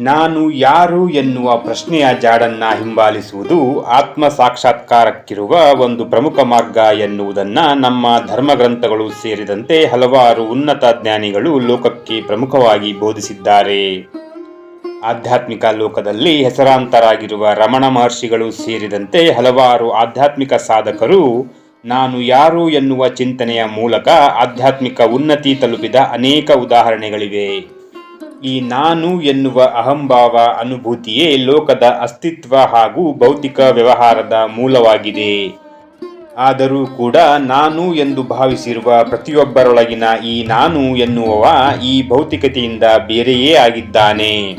ನಾನು ಯಾರು ಎನ್ನುವ ಪ್ರಶ್ನೆಯ ಜಾಡನ್ನ ಹಿಂಬಾಲಿಸುವುದು ಆತ್ಮ ಸಾಕ್ಷಾತ್ಕಾರಕ್ಕಿರುವ ಒಂದು ಪ್ರಮುಖ ಮಾರ್ಗ ಎನ್ನುವುದನ್ನ ನಮ್ಮ ಧರ್ಮಗ್ರಂಥಗಳು ಸೇರಿದಂತೆ ಹಲವಾರು ಉನ್ನತ ಜ್ಞಾನಿಗಳು ಲೋಕಕ್ಕೆ ಪ್ರಮುಖವಾಗಿ ಬೋಧಿಸಿದ್ದಾರೆ. ಆಧ್ಯಾತ್ಮಿಕ ಲೋಕದಲ್ಲಿ ಹೆಸರಾಂತರಾಗಿರುವ ರಮಣ ಮಹರ್ಷಿಗಳು ಸೇರಿದಂತೆ ಹಲವಾರು ಆಧ್ಯಾತ್ಮಿಕ ಸಾಧಕರು ನಾನು ಯಾರು ಎನ್ನುವ ಚಿಂತನೆಯ ಮೂಲಕ ಆಧ್ಯಾತ್ಮಿಕ ಉನ್ನತಿ ತಲುಪಿದ ಅನೇಕ ಉದಾಹರಣೆಗಳಿವೆ. ಈ ನಾನು ಎನ್ನುವ ಅಹಂಭಾವ ಅನುಭೂತಿಯೇ ಲೋಕದ ಅಸ್ತಿತ್ವ ಹಾಗೂ ಭೌತಿಕ ವ್ಯವಹಾರದ ಮೂಲವಾಗಿದೆ. ಆದರೂ ಕೂಡ ನಾನು ಎಂದು ಭಾವಿಸಿರುವ ಪ್ರತಿಯೊಬ್ಬರೊಳಗಿನ ಈ ನಾನು ಎನ್ನುವವ ಈ ಭೌತಿಕತೆಯಿಂದ ಬೇರೆಯೇ ಆಗಿದ್ದಾನೆ.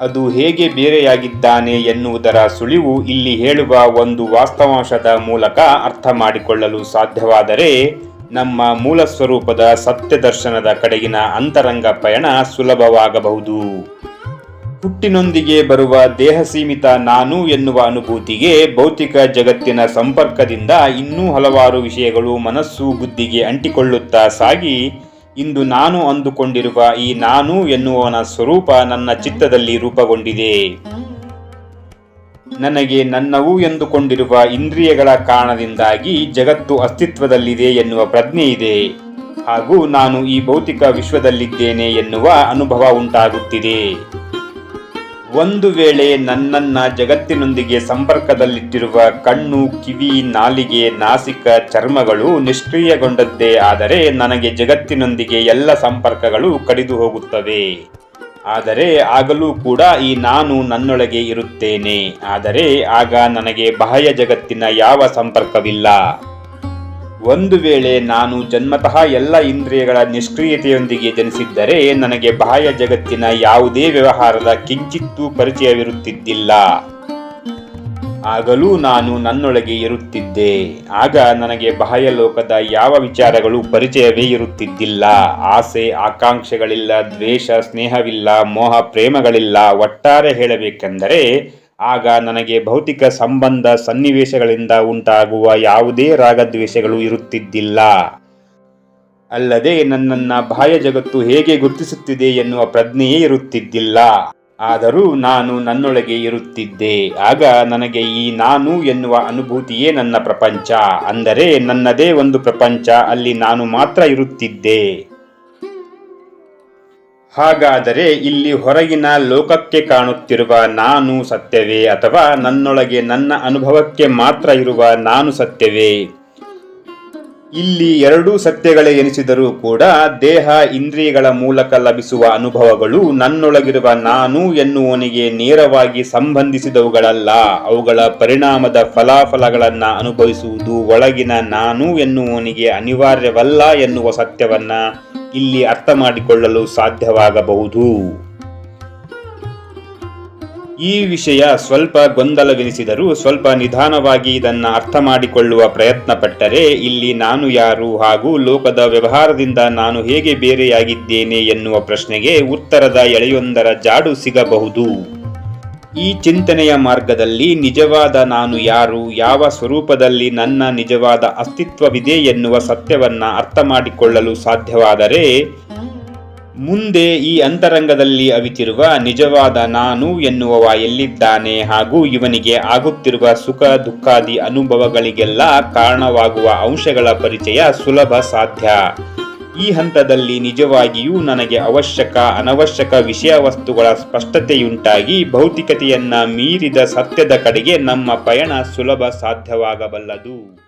ಅದು ಹೇಗೆ ಬೇರೆಯಾಗಿದ್ದಾನೆ ಎನ್ನುವುದರ ಸುಳಿವು ಇಲ್ಲಿ ಹೇಳುವ ಒಂದು ವಾಸ್ತವಾಂಶದ ಮೂಲಕ ಅರ್ಥ ಮಾಡಿಕೊಳ್ಳಲು ಸಾಧ್ಯವಾದರೆ ನಮ್ಮ ಮೂಲ ಸ್ವರೂಪದ ಸತ್ಯ ದರ್ಶನದ ಕಡೆಗಿನ ಅಂತರಂಗ ಪಯಣ ಸುಲಭವಾಗಬಹುದು. ಹುಟ್ಟಿನೊಂದಿಗೆ ಬರುವ ದೇಹ ಸೀಮಿತ ನಾನು ಎನ್ನುವ ಅನುಭೂತಿಗೆ ಭೌತಿಕ ಜಗತ್ತಿನ ಸಂಪರ್ಕದಿಂದ ಇನ್ನೂ ಹಲವಾರು ವಿಷಯಗಳು ಮನಸ್ಸು ಬುದ್ಧಿಗೆ ಅಂಟಿಕೊಳ್ಳುತ್ತಾ ಸಾಗಿ, ಇಂದು ನಾನು ಅಂದುಕೊಂಡಿರುವ ಈ ನಾನು ಎನ್ನುವನ ಸ್ವರೂಪ ನನ್ನ ಚಿತ್ತದಲ್ಲಿ ರೂಪುಗೊಂಡಿದೆ. ನನಗೆ ನನ್ನವು ಎಂದುಕೊಂಡಿರುವ ಇಂದ್ರಿಯಗಳ ಕಾರಣದಿಂದಾಗಿ ಜಗತ್ತು ಅಸ್ತಿತ್ವದಲ್ಲಿದೆ ಎನ್ನುವ ಪ್ರಜ್ಞೆ ಇದೆ. ಹಾಗೂ ನಾನು ಈ ಭೌತಿಕ ವಿಶ್ವದಲ್ಲಿದ್ದೇನೆ ಎನ್ನುವ ಅನುಭವ ಉಂಟಾಗುತ್ತಿದೆ. ಒಂದು ವೇಳೆ ನನ್ನನ್ನ ಜಗತ್ತಿನೊಂದಿಗೆ ಸಂಪರ್ಕದಲ್ಲಿಟ್ಟಿರುವ ಕಣ್ಣು, ಕಿವಿ, ನಾಲಿಗೆ, ನಾಸಿಕ, ಚರ್ಮಗಳು ನಿಷ್ಕ್ರಿಯಗೊಂಡದ್ದೇ ಆದರೆ ನನಗೆ ಜಗತ್ತಿನೊಂದಿಗೆ ಎಲ್ಲ ಸಂಪರ್ಕಗಳು ಕಡಿದು ಹೋಗುತ್ತವೆ ಆದರೆ ಆಗಲೂ ಕೂಡ ಈ ನಾನು ನನ್ನೊಳಗೆ ಇರುತ್ತೇನೆ. ಆದರೆ ಆಗ ನನಗೆ ಬಾಹ್ಯ ಜಗತ್ತಿನ ಯಾವ ಸಂಪರ್ಕವಿಲ್ಲ. ಒಂದು ವೇಳೆ ನಾನು ಜನ್ಮತಃ ಎಲ್ಲ ಇಂದ್ರಿಯಗಳ ನಿಷ್ಕ್ರಿಯತೆಯೊಂದಿಗೆ ಜನಿಸಿದ್ದರೆ ನನಗೆ ಬಾಹ್ಯ ಜಗತ್ತಿನ ಯಾವುದೇ ವ್ಯವಹಾರದ ಕಿಂಚಿತ್ತೂ ಪರಿಚಯವಿರುತ್ತಿದ್ದಿಲ್ಲ. ಆಗಲೂ ನಾನು ನನ್ನೊಳಗೆ ಇರುತ್ತಿದ್ದೆ. ಆಗ ನನಗೆ ಬಾಹ್ಯ ಲೋಕದ ಯಾವ ವಿಚಾರಗಳು ಪರಿಚಯವೇ ಇರುತ್ತಿದ್ದಿಲ್ಲ. ಆಸೆ, ಆಕಾಂಕ್ಷೆಗಳಿಲ್ಲ, ದ್ವೇಷ, ಸ್ನೇಹವಿಲ್ಲ, ಮೋಹ, ಪ್ರೇಮಗಳಿಲ್ಲ. ಒಟ್ಟಾರೆ ಹೇಳಬೇಕೆಂದರೆ, ಆಗ ನನಗೆ ಭೌತಿಕ ಸಂಬಂಧ ಸನ್ನಿವೇಶಗಳಿಂದ ಉಂಟಾಗುವ ಯಾವುದೇ ರಾಗದ್ವೇಷಗಳು ಇರುತ್ತಿದ್ದಿಲ್ಲ. ಅಲ್ಲದೆ ನನ್ನನ್ನು ಬಾಹ್ಯ ಜಗತ್ತು ಹೇಗೆ ಗುರುತಿಸುತ್ತಿದೆ ಎನ್ನುವ ಪ್ರಜ್ಞೆಯೇ ಇರುತ್ತಿದ್ದಿಲ್ಲ. ಆದರೂ ನಾನು ನನ್ನೊಳಗೆ ಇರುತ್ತಿದ್ದೆ. ಆಗ ನನಗೆ ಈ ನಾನು ಎನ್ನುವ ಅನುಭೂತಿಯೇ ನನ್ನ ಪ್ರಪಂಚ. ಅಂದರೆ ನನ್ನದೇ ಒಂದು ಪ್ರಪಂಚ, ಅಲ್ಲಿ ನಾನು ಮಾತ್ರ ಇರುತ್ತಿದ್ದೆ. ಹಾಗಾದರೆ ಇಲ್ಲಿ ಹೊರಗಿನ ಲೋಕಕ್ಕೆ ಕಾಣುತ್ತಿರುವ ನಾನು ಸತ್ಯವೇ ಅಥವಾ ನನ್ನೊಳಗೆ ನನ್ನ ಅನುಭವಕ್ಕೆ ಮಾತ್ರ ಇರುವ ನಾನು ಸತ್ಯವೇ? ಇಲ್ಲಿ ಎರಡೂ ಸತ್ಯಗಳೇ ಎನಿಸಿದರೂ ಕೂಡ ದೇಹ ಇಂದ್ರಿಯಗಳ ಮೂಲಕ ಲಭಿಸುವ ಅನುಭವಗಳು ನನ್ನೊಳಗಿರುವ ನಾನು ಎನ್ನುವನಿಗೆ ನೇರವಾಗಿ ಸಂಬಂಧಿಸಿದವುಗಳಲ್ಲ. ಅವುಗಳ ಪರಿಣಾಮದ ಫಲಾಫಲಗಳನ್ನ ಅನುಭವಿಸುವುದು ಒಳಗಿನ ನಾನು ಎನ್ನುವನಿಗೆ ಅನಿವಾರ್ಯವಲ್ಲ ಎನ್ನುವ ಸತ್ಯವನ್ನ ಇಲ್ಲಿ ಅರ್ಥ ಮಾಡಿಕೊಳ್ಳಲು ಸಾಧ್ಯವಾಗಬಹುದು. ಈ ವಿಷಯ ಸ್ವಲ್ಪ ಗೊಂದಲವೆನಿಸಿದರೂ ಸ್ವಲ್ಪ ನಿಧಾನವಾಗಿ ಇದನ್ನು ಅರ್ಥ ಮಾಡಿಕೊಳ್ಳುವ ಪ್ರಯತ್ನ ಪಟ್ಟರೆ ಇಲ್ಲಿ ನಾನು ಯಾರು ಹಾಗೂ ಲೋಕದ ವ್ಯವಹಾರದಿಂದ ನಾನು ಹೇಗೆ ಬೇರೆಯಾಗಿದ್ದೇನೆ ಎನ್ನುವ ಪ್ರಶ್ನೆಗೆ ಉತ್ತರದ ಎಳೆಯೊಂದರ ಜಾಡು ಸಿಗಬಹುದು. ಈ ಚಿಂತನೆಯ ಮಾರ್ಗದಲ್ಲಿ ನಿಜವಾದ ನಾನು ಯಾರು, ಯಾವ ಸ್ವರೂಪದಲ್ಲಿ ನನ್ನ ನಿಜವಾದ ಅಸ್ತಿತ್ವವಿದೆ ಎನ್ನುವ ಸತ್ಯವನ್ನು ಅರ್ಥ ಮಾಡಿಕೊಳ್ಳಲು ಸಾಧ್ಯವಾದರೆ ಮುಂದೆ ಈ ಅಂತರಂಗದಲ್ಲಿ ಅವಿತಿರುವ ನಿಜವಾದ ನಾನು ಎನ್ನುವವ ಎಲ್ಲಿದ್ದಾನೆ ಹಾಗೂ ಇವನಿಗೆ ಆಗುತ್ತಿರುವ ಸುಖ, ದುಃಖಾದಿ ಅನುಭವಗಳಿಗೆಲ್ಲ ಕಾರಣವಾಗುವ ಅಂಶಗಳ ಪರಿಚಯ ಸುಲಭ ಸಾಧ್ಯ. ಈ ಹಂತದಲ್ಲಿ ನಿಜವಾಗಿಯೂ ನನಗೆ ಅವಶ್ಯಕ, ಅನವಶ್ಯಕ ವಿಷಯ ವಸ್ತುಗಳ ಸ್ಪಷ್ಟತೆಯುಂಟಾಗಿ ಭೌತಿಕತೆಯನ್ನ ಮೀರಿದ ಸತ್ಯದ ಕಡೆಗೆ ನಮ್ಮ ಪಯಣ ಸುಲಭ ಸಾಧ್ಯವಾಗಬಲ್ಲದು.